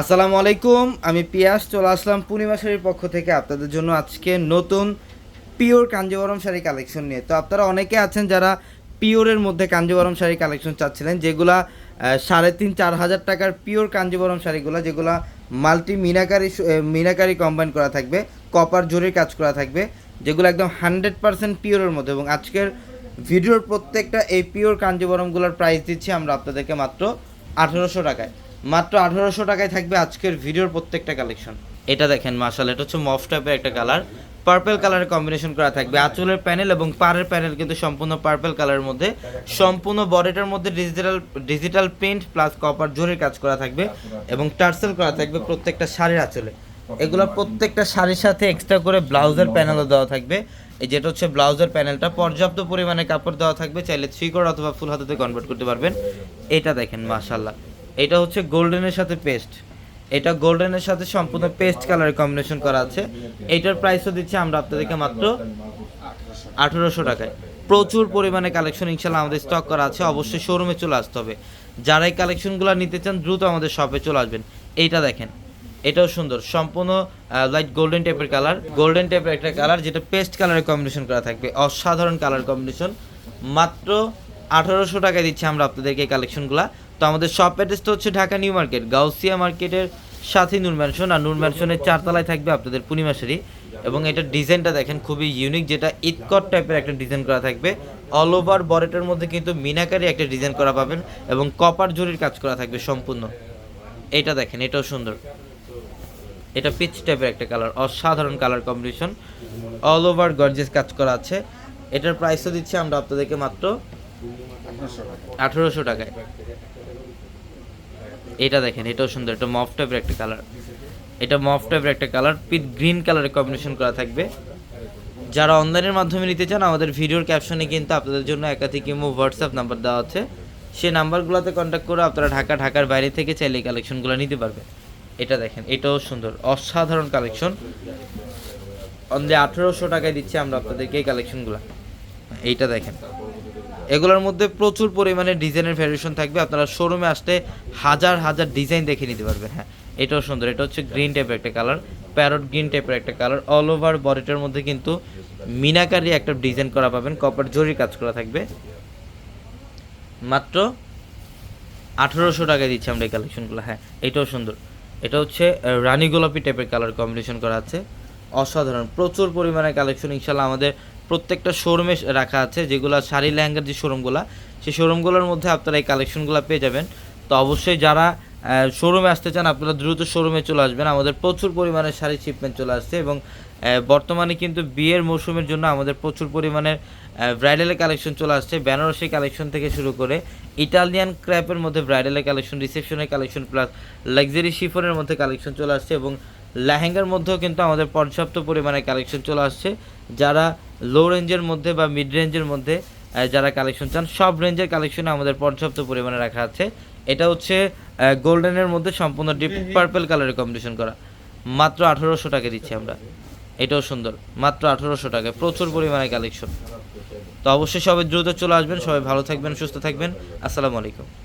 আসসালামু আলাইকুম, আমি পিয়াস, চলে আসলাম পূর্ণিমা শাড়ির পক্ষ থেকে আপনাদের জন্য আজকে নতুন পিওর কাঞ্জিবরম শাড়ি কালেকশন নিয়ে। তো আপনারা অনেকে আছেন যারা পিওরের মধ্যে কাঞ্জিবরম শাড়ি কালেকশন চাচ্ছিলেন, যেগুলা সাড়ে তিন, চার হাজার টাকার পিওর কাঞ্জিবরম শাড়িগুলো, যেগুলা মাল্টি মিনাকারি মিনাকারি কম্বাইন করা থাকবে কপার জরির কাজ করা থাকবে, যেগুলো একদম হান্ড্রেড পার্সেন্ট পিওরের মধ্যে। এবং আজকের ভিডিওর প্রত্যেকটা এই পিওর কাঞ্জিবরমগুলোর প্রাইস দিচ্ছি আমরা আপনাদেরকে মাত্র আঠেরোশো টাকায়। মাত্র আঠারোশো টাকায় থাকবে আজকের ভিডিওর প্রত্যেকটা কালেকশন এটা দেখেন মার্শাল এটা হচ্ছে মফ টাইপের একটা কালার পার্পেল কালারের কম্বিনেশন করা থাকবে। আঁচলের প্যানেল এবং পাড়ের প্যানেল কিন্তু সম্পূর্ণ পার্পেল কালারের মধ্যে। সম্পূর্ণ বডিটার মধ্যে digital digital print plus copper জরির কাজ করা থাকবে এবং টার্সেল করা থাকবে প্রত্যেকটা শাড়ির আঁচলে। এগুলো প্রত্যেকটা শাড়ির সাথে এক্সট্রা করে ব্লাউজের প্যানেলও দেওয়া থাকবে। এই যেটা হচ্ছে ব্লাউজের প্যানেলটা পর্যাপ্ত পরিমাণে কাপড় দেওয়া থাকবে। চাইলে থ্রি কোর অথবা ফুল হাতাতে কনভার্ট করতে পারবেন। এটা দেখেন মাশাল্লাহ এটা হচ্ছে গোল্ডেনের সাথে পেস্ট। এটা গোল্ডেনের সাথে সম্পূর্ণ পেস্ট কালারের কম্বিনেশন করা আছে। এটার প্রাইসও দিচ্ছি আমরা আপনাদেরকে মাত্র আঠেরোশো টাকায়। প্রচুর পরিমাণে কালেকশন ইনশাল্লাহ আমাদের স্টক করা আছে। অবশ্যই শোরুমে চলে আসতে হবে। যারা এই কালেকশনগুলো নিতে চান, দ্রুত আমাদের শপে চলে আসবেন। এইটা দেখেন। এটাও সুন্দর। সম্পূর্ণ লাইট গোল্ডেন টাইপের কালার গোল্ডেন টাইপের একটা কালার যেটা পেস্ট কালারের কম্বিনেশন করা থাকবে। অসাধারণ কালার কম্বিনেশন মাত্র আঠারোশো টাকায় দিচ্ছি আমরা আপনাদেরকে এই কালেকশনগুলো তো আমাদের শপ অ্যাড্রেসটা হচ্ছে ঢাকা নিউ মার্কেট, গাউসিয়া মার্কেটের সাথে নূর ম্যানশন আর নূর ম্যানশনের চারতলায় থাকবে আপনাদের পূর্ণিমাশারি এবং এটার ডিজাইনটা দেখেন খুবই ইউনিক যেটা ইটকট টাইপের একটা ডিজাইন করা থাকবে। অল ওভার বরেটের মধ্যে কিন্তু মিনাকারি একটা ডিজাইন করা পাবেন এবং কপার জরির কাজ করা থাকবে সম্পূর্ণ। এটা দেখেন, এটাও সুন্দর। এটা পিচ টাইপের একটা কালার অসাধারণ colour combination all over gorgeous কাজ করা আছে। এটার প্রাইসও দিচ্ছি আমরা আপনাদেরকে মাত্র আঠেরোশো টাকায়। এটা দেখেন, এটাও সুন্দর, এটা মফ টাইপের একটা কালার এটা মফ টাইপের একটা কালার পিট গ্রিন কালারের কম্বিনেশন করা থাকবে। যারা অনলাইনের মাধ্যমে নিতে চান, আমাদের ভিডিওর ক্যাপশনে কিন্তু আপনাদের জন্য একাধিক ইমো হোয়াটসঅ্যাপ নাম্বার দেওয়া আছে। সেই নাম্বারগুলোতে কন্ট্যাক্ট করে আপনারা ঢাকা, ঢাকার বাইরে থেকে চাইলে কালেকশনগুলো নিতে পারবেন। এটা দেখেন, এটাও সুন্দর, অসাধারণ কালেকশন অনলি আঠেরোশো টাকায় দিচ্ছি আমরা আপনাদেরকে এই কালেকশনগুলো এইটা দেখেন। এগুলোর মধ্যে প্রচুর পরিমাণে ডিজাইনের ভ্যারিয়েশন থাকবে। আপনারা শোরুমে আসতে হাজার হাজার ডিজাইন দেখে নিতে পারবেন। হ্যাঁ এটাও সুন্দর, এটা হচ্ছে গ্রিন টাইপের একটা কালার প্যারট গ্রিন টাইপের একটা কালার অল ওভার বডিটার মধ্যে কিন্তু মিনাকারি একটা ডিজাইন করা পাবেন কপার জরির কাজ করা থাকবে। মাত্র আঠেরোশো টাকায় দিচ্ছি আমরা এই কালেকশনগুলো হ্যাঁ এটাও সুন্দর। এটা হচ্ছে রানী গোলাপি টাইপের কালার কম্বিনেশন করা আছে। অসাধারণ, প্রচুর পরিমাণে কালেকশন ইনশাল্লাহ আমাদের প্রত্যেকটা শোরুমে রাখা আছে, যেগুলো শাড়ি লেহেঙ্গার যে শোরুমগুলো সেই শোরুমগুলোর মধ্যে আপনারা এই কালেকশনগুলো পেয়ে যাবেন। তো অবশ্যই যারা শোরুমে আসতে চান, আপনারা দ্রুত শোরুমে চলে আসবেন। আমাদের প্রচুর পরিমাণে শাড়ি শিপমেন্ট চলে আসছে এবং বর্তমানে কিন্তু বিয়ের মৌসুমের জন্য আমাদের প্রচুর পরিমাণের ব্রাইডালের কালেকশন চলে আসছে, বেনারসি কালেকশন থেকে শুরু করে ইটালিয়ান ক্র্যাপের মধ্যে ব্রাইডালের কালেকশন রিসেপশনের কালেকশন প্লাস লাক্সারি শিফনের মধ্যে কালেকশন চলে আসছে এবং লেহেঙ্গার মধ্যেও কিন্তু আমাদের পর্যাপ্ত পরিমাণে কালেকশন চলে আসছে। যারা লো রেঞ্জের মধ্যে বা মিড রেঞ্জের মধ্যে যারা কালেকশন চান সব রেঞ্জের কালেকশন আমাদের পর্যাপ্ত পরিমাণে রাখা আছে। এটা হচ্ছে গোল্ডেনের মধ্যে সম্পূর্ণ ডিপ পার্পেল কালারের কম্বিনেশন করা। মাত্র আঠারোশো টাকা দিচ্ছি আমরা। এটাও সুন্দর। মাত্র আঠারোশো টাকায় প্রচুর পরিমাণে কালেকশন তো অবশ্যই সবাই দ্রুত চলে আসবেন। সবাই ভালো থাকবেন সুস্থ থাকবেন। আসসালামু আলাইকুম।